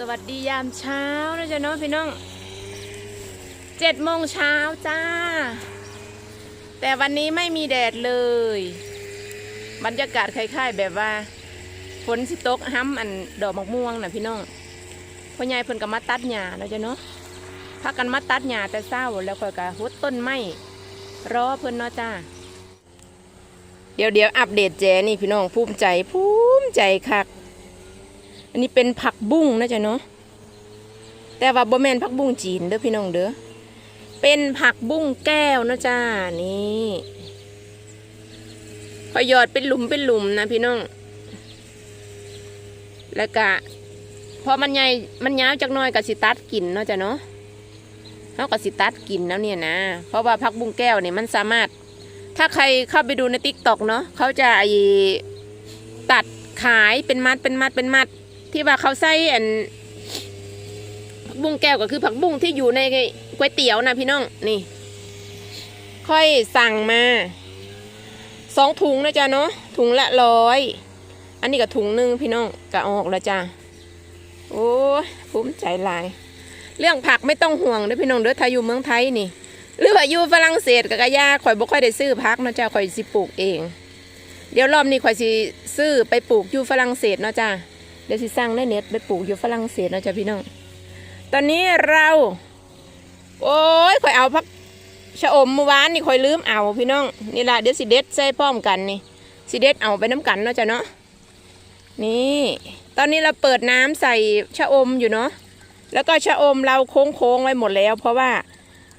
สวัสดียามเช้านะจ๊ะเน้องพี่น้องเจ็ดโมงเช้าจ้า แต่วันนี้ไม่มีแดดเลย บรรยากาศคล้ายๆแบบว่าฝนสิตกห้ำอันดอกมะม่วงน่ะพี่น้องพ่อใหญ่เพิ่นก็มาตัดหญ้านะจ๊ะเนาะพากันมาตัดหญ้าแต่เช้าแล้วค่อยก็หุดต้นไม้รอเพิ่นเนาะจ้าเดี๋ยวเดี๋ยวอัปเดตแจนี่พี่น้องภูมิใจภูมิใจคัก อันนี้เป็นผักบุ้งนะจ๊ะเนาะแต่ว่าบ่แมนผักบุ้งจีนเด้อพี่น้องเด้อเป็นผักบุ้งแก้วนะจ้านี่พอหยอดเป็นหลุมเป็นหลุมนะพี่น้อง แล้วก็พอมันใหญ่มันยาวจักหน้อยก็สิตัดกินเนาะจ้ะเนาะเขาก็สิตัดกินแล้วเนี่ยนะ เพราะว่าผักบุ้งแก้วเนี่ยมันสามารถ ถ้าใครเข้าไปดูในติ๊กต็อกเนาะเขาจะไอตัดขายเป็นมัดเป็นมัดเป็นมัด ที่ว่าเขาใส่อันผักบุ้งแก้วก็คือผักบุ้งที่อยู่ในก๋วยเตี๋ยวนะพี่น้องนี่ ค่อยสั่งมาสองถุงนะจ๊ะเนาะถุงละร้อยอันนี้ก็ถุงหนึ่งพี่น้องกะออกแล้วจ้ะโอ้ภูมิใจหลาย เรื่องผักไม่ต้องห่วงเด้อพี่น้องเด้อถ้าอยู่เมืองไทยนี่ หรือว่าอยู่ฝรั่งเศสกับกะยาข่อยบ่ค่อยได้ซื้อพักนะจ้าข่อยสิปลูกเอง เดี๋ยวรอบนี้ข่อยสิซื้อไปปลูกอยู่ฝรั่งเศสเนาะจ้า เดี๋ยวสิสั่งในเน็ตไปปลูกอยู่ฝรั่งเศสนะจ้าพี่น้อง ตอนนี้เรา โอ้ยข่อยเอาพักชะอมเมื่อวานนี่ข่อยลืมเอาพี่น้อง นี่ละเดี๋ยวสิเด็ดใส่พร้อมกันนี่ สิเด็ดเอาไปน้ำกันเนาะจ้าเนาะ นี่ ตอนนี้เราเปิดน้ำใส่ชะอมอยู่เนาะ แล้วก็ชะอมเราโค้งๆไว้หมดแล้ว เพราะว่า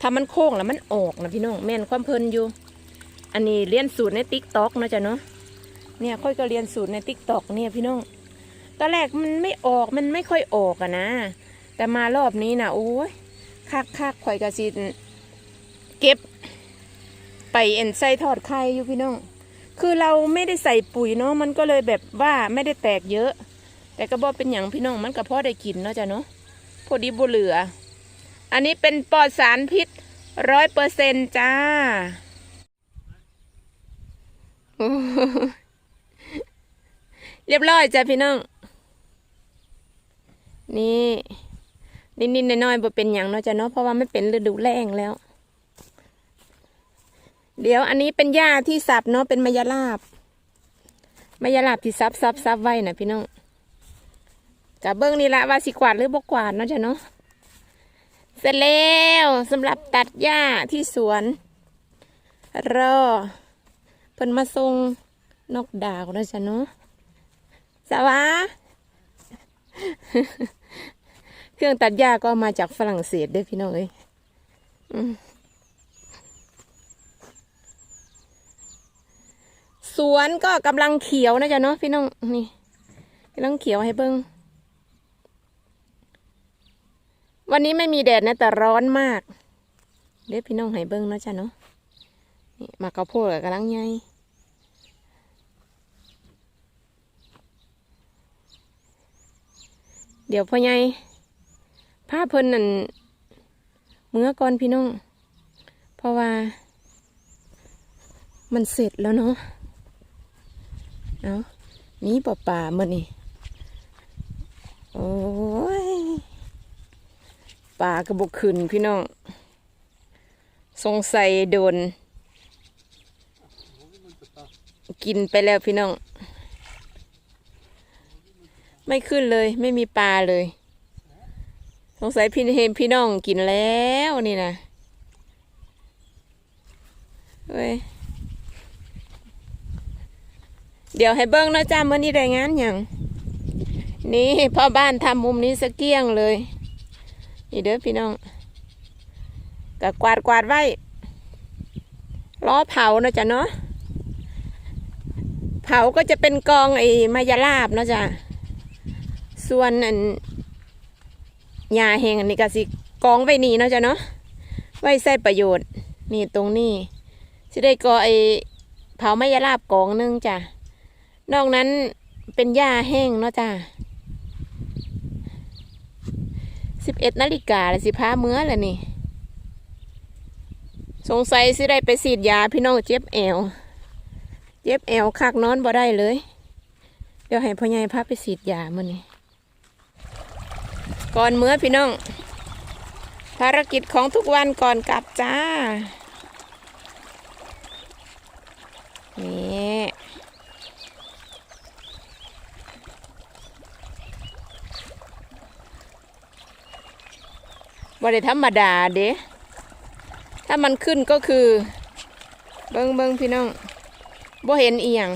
ถ้ามันโค้งแล้วมันออกนะพี่น้องแม่นความเพลินอยู่ อันนี้เรียนสูตรในติ๊กต็อกนะจ๊ะเนาะ เนี่ยค่อยก็เรียนสูตรในติ๊กต็อกเนี่ยพี่น้อง ตอนแรกมันไม่ออกมันไม่ค่อยออกอะนะ แต่มารอบนี้นะโอ้ยคักคักข่อยกระสิเก็บ ไปเอ็นใส่ทอดไข่อยู่พี่น้อง คือเราไม่ได้ใส่ปุ๋ยเนาะมันก็เลยแบบว่าไม่ได้แตกเยอะ แต่ก็บอกเป็นอย่างพี่น้องมันก็พอได้กินเนาะจ๊ะเนาะพอดีบุเหลือ อันนี้เป็นปลอดสารพิษร้อยเปอร์เซนจ้าเรียบร้อยจ้ะพี่น้อง นี่นิดๆน้อยๆบ่เป็นอย่างเนาะจ้ะเนาะเพราะว่าไม่เป็นฤดูแล้งแล้ว เดี๋ยวอันนี้เป็นหญ้าที่สับเนาะเป็นมายาลาบมายาลาบที่ซับซับซับไว้นะพี่น้องกับเบิ้งนี่ละว่าสิกวาดหรือบ่กวาดเนาะจ้ะเนาะเสร็จแล้วสำหรับตัดหญ้าที่สวนรอเพิ่นมาส่งนกดาวนะจ๊ะเนาะสวะ เครื่องตัดหญ้าก็มาจากฝรั่งเศสด้วยพี่น้องเอ้ยสวนก็กำลังเขียวนะจ๊ะเนาะพี่น้องนี่กำลังเขียวให้เบิ้งวันนี้ไม่มีแดดนะแต่ร้อนมาก เดี๋ยวพี่น้องให้เบิ้งนะจ้ะเนาะนี่มากระโพดกับกำลังใหญ่ เดี๋ยวพ่อใหญ่ผ้าเพิ่นนั่นเมื่อก่อนพี่น้อง เพราะว่า มันเสร็จแล้วเนาะเอามีป่าป่ามื่อนี่โอ้ยปลากระบอกขึ้นพี่น้อง สงสัยโดน กินไปแล้วพี่น้อง ไม่ขึ้นเลย ไม่มีปลาเลย สงสัยพี่เฮมพี่น้องกินแล้วนี่นะเว้ยเดี๋ยวให้เบิ้งเนาะจ้าเมื่อนี้รายงานอย่างนี่พ่อบ้านทำมุมนี้สะเกี้ยงเลย นี่เด้อพี่น้องก็กวาดกวาดไว้ล้อเผาเนาะจ้ะเนาะเผาก็จะเป็นกองไอ้มายาลาบเนาะจ้ะ ส่วนอันยาแห้งอันนี้ก็สิกองไว้นี่เนาะจ้ะเนาะไว้ใช้ประโยชน์ นี่ตรงนี้สิได้กอไอเผาไมายาลาบกองหนึงจ้ะนอกนั้นเป็นหญ้าแห้งเนาะจ้ะสิบเอ็ดนาฬิกาเลยสิพาเมื่อแล้วนี่ สงสัยสิได้ไปฉีดยาพี่น้องเจ็บแอว เจ็บแอวคักนอนบ่ได้เลย เดี๋ยวให้พ่อใหญ่พาไปฉีดยามื่อนี้ ก่อนเมื่อพี่น้อง ภารกิจของทุกวันก่อนกลับจ้า นี่บริธรรมดาเด้ถ้ามันขึ้นก็คือ เบิงเบิงพี่น้องบ่เห็นอีหยัง